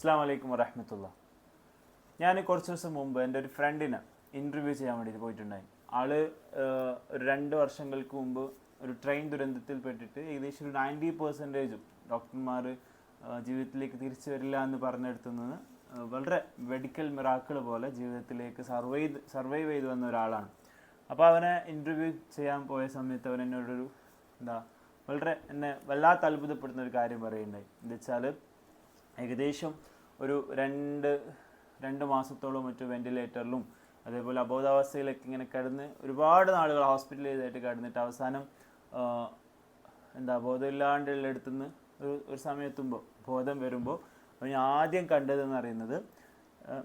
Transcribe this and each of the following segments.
അസ്സാം വലൈക്കും വറഹമത്തുള്ള. ഞാൻ കുറച്ച് ദിവസം മുമ്പ് എന്റെ ഒരു ഫ്രണ്ടിനെ ഇന്റർവ്യൂ ചെയ്യാൻ വേണ്ടിയിട്ട് പോയിട്ടുണ്ടായി. ആൾ ഒരു രണ്ട് വർഷങ്ങൾക്ക് മുമ്പ് ഒരു ട്രെയിൻ ദുരന്തത്തിൽ പെട്ടിട്ട് ഏകദേശം ഒരു നയന്റി പെർസെന്റേജും ഡോക്ടർമാർ ജീവിതത്തിലേക്ക് തിരിച്ചു വരില്ല എന്ന് പറഞ്ഞെടുത്തുന്നത് വളരെ മെഡിക്കൽ മിറാക്കിൾ പോലെ ജീവിതത്തിലേക്ക് സർവൈവ് സർവൈവ് ചെയ്തു വന്ന ഒരാളാണ്. അപ്പോൾ അവനെ ഇന്റർവ്യൂ ചെയ്യാൻ പോയ സമയത്ത് അവൻ എന്നോടൊരു എന്താ വളരെ എന്നെ വല്ലാത്ത അത്ഭുതപ്പെടുന്ന ഒരു കാര്യം പറയുണ്ടായി എന്താ വെച്ചാൽ ഏകദേശം ഒരു രണ്ട് രണ്ട് മാസത്തോളം മറ്റു വെന്റിലേറ്ററിലും അതേപോലെ അബോധാവസ്ഥയിലൊക്കെ ഇങ്ങനെ കിടന്ന് ഒരുപാട് നാളുകൾ ഹോസ്പിറ്റലൈസായിട്ട് കിടന്നിട്ട് അവസാനം എന്താ ബോധമില്ലാണ്ടുള്ള അടുത്തുനിന്ന് ഒരു ഒരു സമയത്തുമ്പോൾ ബോധം വരുമ്പോൾ അവൻ ആദ്യം കണ്ടതെന്ന് പറയുന്നത്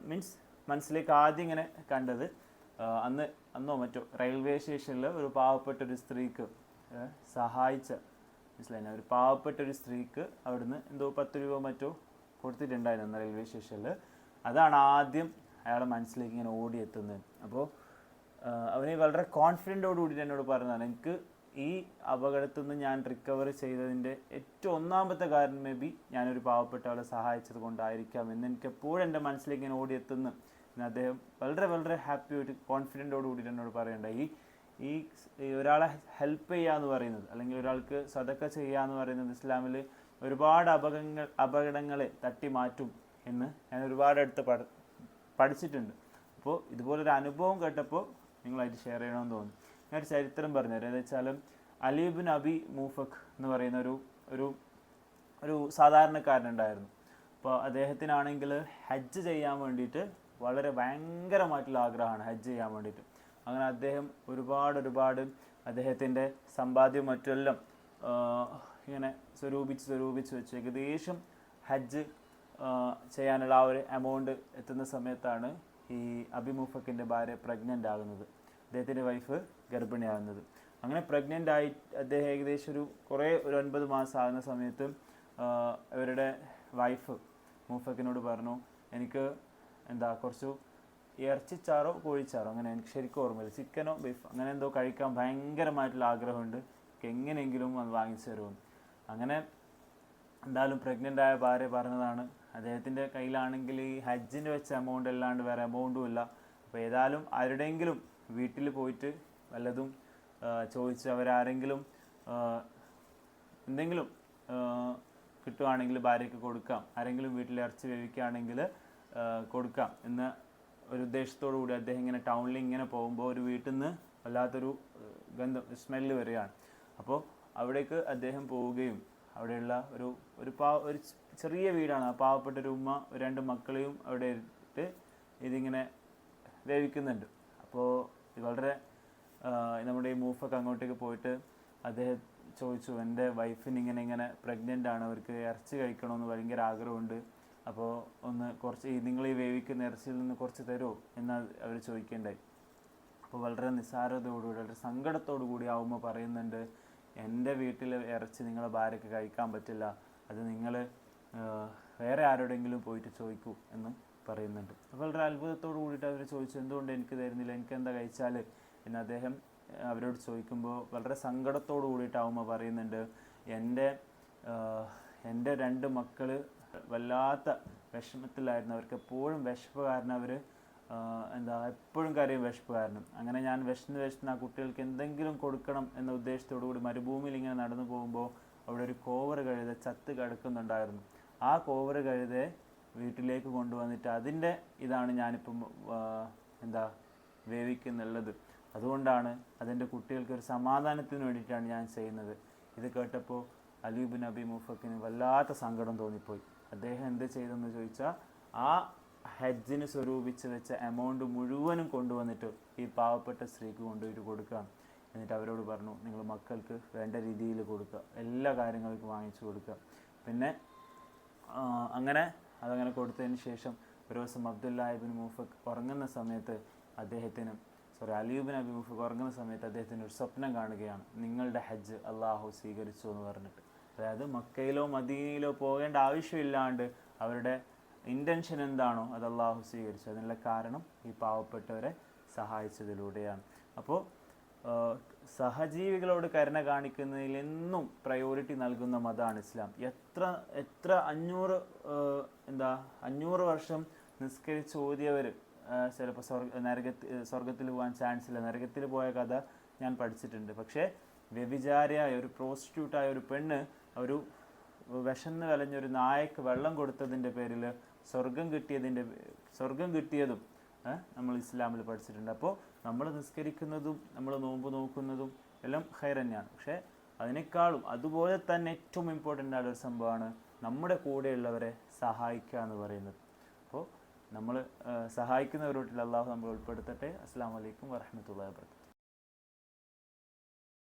മീൻസ് മനസ്സിലേക്ക് ആദ്യം ഇങ്ങനെ കണ്ടത് അന്ന് അന്നോ മറ്റോ റെയിൽവേ സ്റ്റേഷനിൽ ഒരു പാവപ്പെട്ട ഒരു സ്ത്രീക്ക് സഹായിച്ച മനസ്സിലായി ഒരു പാവപ്പെട്ട ഒരു സ്ത്രീക്ക് അവിടുന്ന് എന്തോ പത്ത് രൂപ മറ്റോ കൊടുത്തിട്ടുണ്ടായിരുന്നു അന്ന് റെയിൽവേ സ്റ്റേഷനിൽ അതാണ് ആദ്യം അയാളെ മനസ്സിലേക്ക് ഇങ്ങനെ ഓടിയെത്തുന്നത്. അപ്പോൾ അവന് വളരെ കോൺഫിഡന്റോട് കൂടി എന്നോട് പറഞ്ഞതാണ് എനിക്ക് ഈ അപകടത്തിൽ നിന്ന് ഞാൻ റിക്കവർ ചെയ്തതിന്റെ ഏറ്റവും ഒന്നാമത്തെ കാരണം മേ ബി ഞാനൊരു പാവപ്പെട്ട ആളെ സഹായിച്ചത് കൊണ്ടായിരിക്കാം എന്ന് എനിക്ക് എപ്പോഴും എന്റെ മനസ്സിലേക്ക് ഇങ്ങനെ ഓടിയെത്തുന്നു. അദ്ദേഹം വളരെ വളരെ ഹാപ്പി ആയിട്ട് കോൺഫിഡന്റോട് കൂടി എന്നോട് പറയണ്ടായി ഈ ഈ ഒരാളെ ഹെൽപ്പ് ചെയ്യുക എന്ന് പറയുന്നത് അല്ലെങ്കിൽ ഒരാൾക്ക് സതക്ക ചെയ്യുക എന്ന് പറയുന്നത് ഇസ്ലാമിൽ ഒരുപാട് അപകടങ്ങൾ അപകടങ്ങളെ തട്ടി മാറ്റും എന്ന് ഞാൻ ഒരുപാട് അടുത്ത് പഠ പഠിച്ചിട്ടുണ്ട്. അപ്പോൾ ഇതുപോലൊരു അനുഭവം കേട്ടപ്പോൾ നിങ്ങളായിട്ട് ഷെയർ ചെയ്യണമെന്ന് തോന്നി. ഞാൻ ഒരു ചരിത്രം പറഞ്ഞുതരാം. എന്ന് വെച്ചാൽ അലീബിൻ അബി മൂഫഖ് എന്ന് പറയുന്ന ഒരു ഒരു ഒരു സാധാരണക്കാരനുണ്ടായിരുന്നു. അപ്പോൾ അദ്ദേഹത്തിനാണെങ്കിൽ ഹജ്ജ് ചെയ്യാൻ വേണ്ടിയിട്ട് വളരെ ഭയങ്കരമായിട്ടുള്ള ആഗ്രഹമാണ് ഹജ്ജ് ചെയ്യാൻ വേണ്ടിയിട്ട്. അങ്ങനെ അദ്ദേഹം ഒരുപാട് ഒരുപാട് അദ്ദേഹത്തിന്റെ സമ്പാദ്യം മറ്റെല്ലാം സ്വരൂപിച്ച് സ്വരൂപിച്ച് വെച്ച് ഏകദേശം ഹജ്ജ് ചെയ്യാനുള്ള ആ ഒരു എമൗണ്ട് എത്തുന്ന സമയത്താണ് ഈ അഭിമുഫക്കിന്റെ ഭാര്യ പ്രഗ്നന്റ് ആകുന്നത്. അദ്ദേഹത്തിന്റെ വൈഫ് ഗർഭിണിയാകുന്നത്. അങ്ങനെ പ്രഗ്നന്റ് ആയി അദ്ദേഹം ഏകദേശം ഒരു കുറേ ഒരു ഒൻപത് മാസം ആകുന്ന സമയത്ത് അവരുടെ വൈഫ് മുഫക്കിനോട് പറഞ്ഞു എനിക്ക് എന്താ കുറച്ചു ഇറച്ചിച്ചാറോ കോഴിച്ചാറോ അങ്ങനെ എനിക്ക് ശരിക്കും ഓർമ്മയില്ല. ചിക്കനോ ബീഫ് അങ്ങനെ എന്തോ കഴിക്കാൻ ഭയങ്കരമായിട്ടുള്ള ആഗ്രഹമുണ്ട്. എങ്ങനെയെങ്കിലും അത് വാങ്ങിച്ചു തരുമെന്ന്. അങ്ങനെ എന്തായാലും പ്രഗ്നന്റ് ആയ ഭാര്യ പറഞ്ഞതാണ്. അദ്ദേഹത്തിന്റെ കയ്യിലാണെങ്കിൽ ഈ ഹജ്ജിന് വെച്ച എമൗണ്ട് അല്ലാണ്ട് വേറെ എമൗണ്ടും ഇല്ല. അപ്പോൾ ഏതായാലും ആരുടെയെങ്കിലും വീട്ടിൽ പോയിട്ട് വല്ലതും ചോദിച്ച് അവരാരെങ്കിലും എന്തെങ്കിലും കിട്ടുവാണെങ്കിൽ ഭാര്യയ്ക്ക് കൊടുക്കാം. ആരെങ്കിലും വീട്ടിൽ ഇറച്ചി വേവിക്കുകയാണെങ്കിൽ കൊടുക്കാം എന്ന ഒരു ഉദ്ദേശത്തോടു കൂടി അദ്ദേഹം ഇങ്ങനെ ടൗണിൽ ഇങ്ങനെ പോകുമ്പോൾ ഒരു വീട്ടിൽ നിന്ന് വല്ലാത്തൊരു ഗന്ധം സ്മെല്ല് വരികയാണ്. അപ്പോൾ അവിടേക്ക് അദ്ദേഹം പോവുകയും അവിടെയുള്ള ഒരു ഒരു പാ ഒരു ചെറിയ വീടാണ്. ആ പാവപ്പെട്ട ഒരു ഉമ്മ രണ്ട് മക്കളെയും അവിടെ ഇട്ട് ഇതിങ്ങനെ വേവിക്കുന്നുണ്ട്. അപ്പോൾ വളരെ നമ്മുടെ ഈ മൂഫൊക്കെ അങ്ങോട്ടേക്ക് പോയിട്ട് അദ്ദേഹം ചോദിച്ചു എന്റെ വൈഫിന് ഇങ്ങനെ ഇങ്ങനെ പ്രഗ്നന്റ് ആണ്. അവർക്ക് ഇറച്ചി കഴിക്കണമെന്ന് ഭയങ്കര ആഗ്രഹമുണ്ട്. അപ്പോൾ ഒന്ന് കുറച്ച് നിങ്ങൾ ഈ വേവിക്കുന്ന ഇറച്ചിയിൽ നിന്ന് കുറച്ച് തരുമോ? എന്ന് അവർ ചോദിക്കേണ്ടായി. അപ്പോൾ വളരെ നിസ്സാരതയോടുകൂടി വളരെ സങ്കടത്തോടു കൂടി ആ ഉമ്മ പറയുന്നുണ്ട് എന്റെ വീട്ടിൽ ഇറച്ചി നിങ്ങളെ ഭാര്യയ്ക്ക് കഴിക്കാൻ പറ്റില്ല. അത് നിങ്ങൾ വേറെ ആരോടെങ്കിലും പോയിട്ട് ചോദിക്കൂ എന്ന് പറയുന്നുണ്ട്. വളരെ അത്ഭുതത്തോട് കൂടിയിട്ട് അവർ ചോദിച്ചു എന്തുകൊണ്ട് എനിക്ക് തരുന്നില്ല? എനിക്ക് എന്താ കഴിച്ചാൽ എന്ന് അദ്ദേഹം അവരോട് ചോദിക്കുമ്പോൾ വളരെ സങ്കടത്തോടു കൂടിയിട്ട് ആ പറയുന്നുണ്ട് എന്റെ എന്റെ രണ്ട് മക്കൾ വല്ലാത്ത വിഷമത്തിലായിരുന്നു. അവർക്ക് എപ്പോഴും വിശപ്പ് കാരണം അവർ എന്താ എപ്പോഴും കരയും വിശപ്പ് കാരണം. അങ്ങനെ ഞാൻ വിശന്ന് വിശന്ന് ആ കുട്ടികൾക്ക് എന്തെങ്കിലും കൊടുക്കണം എന്ന ഉദ്ദേശത്തോടു കൂടി മരുഭൂമിയിൽ ഇങ്ങനെ നടന്നു പോകുമ്പോൾ അവിടെ ഒരു കോവർ കഴുത ചത്ത് കിടക്കുന്നുണ്ടായിരുന്നു. ആ കോവർ കഴുതയെ വീട്ടിലേക്ക് കൊണ്ടുവന്നിട്ട് അതിന്റെ ഇതാണ് ഞാനിപ്പം എന്താ വേവിക്കുന്നുള്ളത്. അതുകൊണ്ടാണ് അതിന്റെ കുട്ടികൾക്ക് ഒരു സമാധാനത്തിന് വേണ്ടിയിട്ടാണ് ഞാൻ ചെയ്യുന്നത്. ഇത് കേട്ടപ്പോൾ അലീബ് നബി മുഫക്കിന് വല്ലാത്ത സങ്കടം തോന്നിപ്പോയി. അദ്ദേഹം എന്ത് ചെയ്തെന്ന് ചോദിച്ചാൽ ആ ഹജ്ജിന് സ്വരൂപിച്ച് വെച്ച എമൗണ്ട് മുഴുവനും കൊണ്ടുവന്നിട്ട് ഈ പാവപ്പെട്ട സ്ത്രീക്ക് കൊണ്ടുപോയിട്ട് കൊടുക്കുകയാണ്. എന്നിട്ട് അവരോട് പറഞ്ഞു നിങ്ങൾ മക്കൾക്ക് വേണ്ട രീതിയിൽ കൊടുക്കുക. എല്ലാ കാര്യങ്ങൾക്കും വാങ്ങിച്ചു കൊടുക്കുക. പിന്നെ അങ്ങനെ അതങ്ങനെ കൊടുത്തതിന് ശേഷം ഒരു ദിവസം അബ്ദുല്ലാഹിബിൻ മൂഫക്ക് ഉറങ്ങുന്ന സമയത്ത് അദ്ദേഹത്തിന് സോറി അലിയുബിൻ അബി മൂഫക്ക് ഉറങ്ങുന്ന സമയത്ത് അദ്ദേഹത്തിന് ഒരു സ്വപ്നം കാണുകയാണ്. നിങ്ങളുടെ ഹജ്ജ് അള്ളാഹു സ്വീകരിച്ചു എന്ന് പറഞ്ഞിട്ട്. അതായത് മക്കയിലോ മദീനയിലോ പോകേണ്ട ആവശ്യമില്ലാണ്ട് അവരുടെ ഇന്റൻഷൻ എന്താണോ അത് അള്ളാഹു സ്വീകരിച്ചു. അതിനുള്ള കാരണം ഈ പാവപ്പെട്ടവരെ സഹായിച്ചതിലൂടെയാണ്. അപ്പോൾ സഹജീവികളോട് കരുണ കാണിക്കുന്നതിൽ എന്നും പ്രയോറിറ്റി നൽകുന്ന മതമാണ് ഇസ്ലാം. എത്ര എത്ര അഞ്ഞൂറ് എന്താ അഞ്ഞൂറ് വർഷം നിസ്കരിച്ച് ഓതിയവർ ചിലപ്പോൾ സ്വർഗ നരകത്തിൽ സ്വർഗത്തിൽ പോകാൻ ചാൻസ് ഇല്ല. നരകത്തിൽ പോയ കഥ ഞാൻ പഠിച്ചിട്ടുണ്ട്. പക്ഷേ വ്യഭിചാരിയായ ഒരു പ്രോസ്റ്റിറ്റ്യൂട്ടായ ഒരു പെണ്ണ് ഒരു വിശന്ന് കലഞ്ഞൊരു നായക്ക് വെള്ളം കൊടുത്തതിന്റെ പേരിൽ സ്വർഗം കിട്ടിയതിന്റെ സ്വർഗം കിട്ടിയതും നമ്മൾ ഇസ്ലാമിൽ പഠിച്ചിട്ടുണ്ട്. അപ്പോൾ നമ്മൾ നിസ്കരിക്കുന്നതും നമ്മൾ നോമ്പ് നോക്കുന്നതും എല്ലാം ഹൈർ തന്നെയാണ്. പക്ഷേ അതിനേക്കാളും അതുപോലെ തന്നെ ഏറ്റവും ഇമ്പോർട്ടന്റ് ആയ ഒരു സംഭവമാണ് നമ്മുടെ കൂടെയുള്ളവരെ സഹായിക്കുക എന്ന് പറയുന്നത്. അപ്പോൾ നമ്മൾ സഹായിക്കുന്നവരോട്ടുള്ള അള്ളാഹു നമ്മൾ ഉൾപ്പെടുത്തട്ടെ. അസ്സാം വലൈക്കും വരഹമത്തല്ലാ വാബർക്കാത്തു